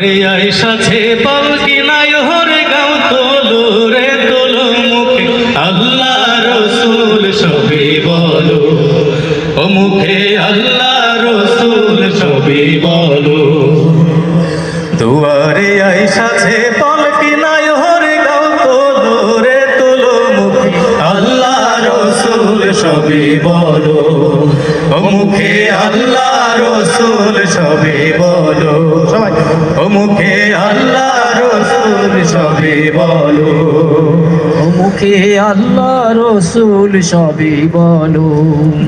আইসাছে পালকি নাই হরে গাও তোলো রে, তোলো মুখে। আল্লাহ রসুল সবে বলো। ও মুখে রসুল সবে বলো। দুয়ারে আইসাছে পালকি নাই হরে গাও তোলো রে, তোলো মুখে। আল্লাহ রসুল সবে বলো। ও মুখে আল্লাহ রসুল সবে বলো। সবাই। ও মুখে আল্লাহ রসুল সবে বলো। ও মুখে আল্লাহ রসুল সবই বলো।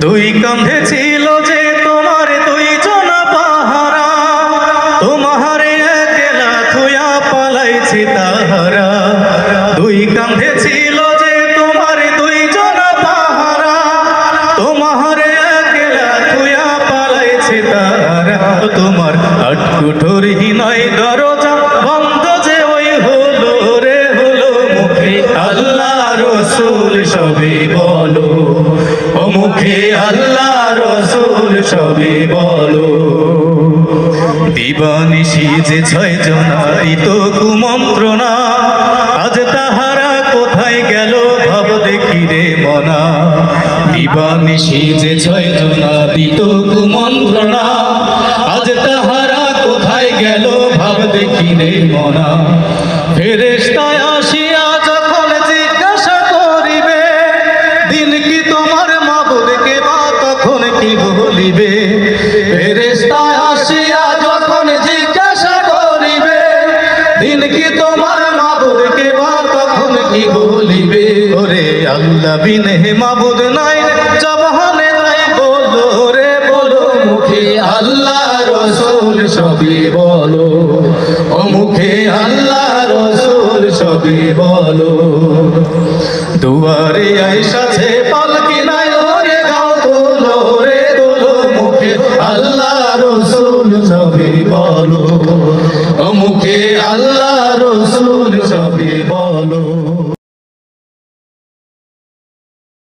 দুই কাঁধে ছিল যে তোমার দুই জনা পাহারা। তোমার একলা থুয়া পালাইছি তাহারা পালাইছি তাহারা তোমার। আটকুঠোর নয়, দরজা বন্ধ যে ওই হলো রে, হলো মুখে। আল্লাহ রসুল সবে বলো। ও মুখে আল্লাহ রসুল সবে বলো। দিবানিশি যে ছয় জনারিত কুমন্ত্রণা। আজ তাহারা মনা দিবানিশি যে ছয় জনারিত কুমন্ত্রণা আজ তাহারা কোথায় গেল ভাব দেখি রে মনা। ফেরেশতায় আসিয়া যখন জিজ্ঞাসা করিবে, দিন কি তোমার মাবুদকে বা তখন কি বলিবে? ফেরেশতায় আসিয়া যখন জিজ্ঞাসা করিবে, দিন কি তোমার মাবুদকে বা তখন কি বলিবে? আল্লাহ বিন মাবুদ নাই, জবানে নাই, বলো রে, বলো মুখে আল্লাহ রসুল সবই বলো। ও মুখে আল্লাহ রসুল সবই বলো। দুয়ারে আইসাছে পালকি নাই, ওরে গাও তোলো রে, তোলো মুখে আল্লাহ রসুল সবই বলো। ও মুখে আল্লাহ রসুল সবই বলো।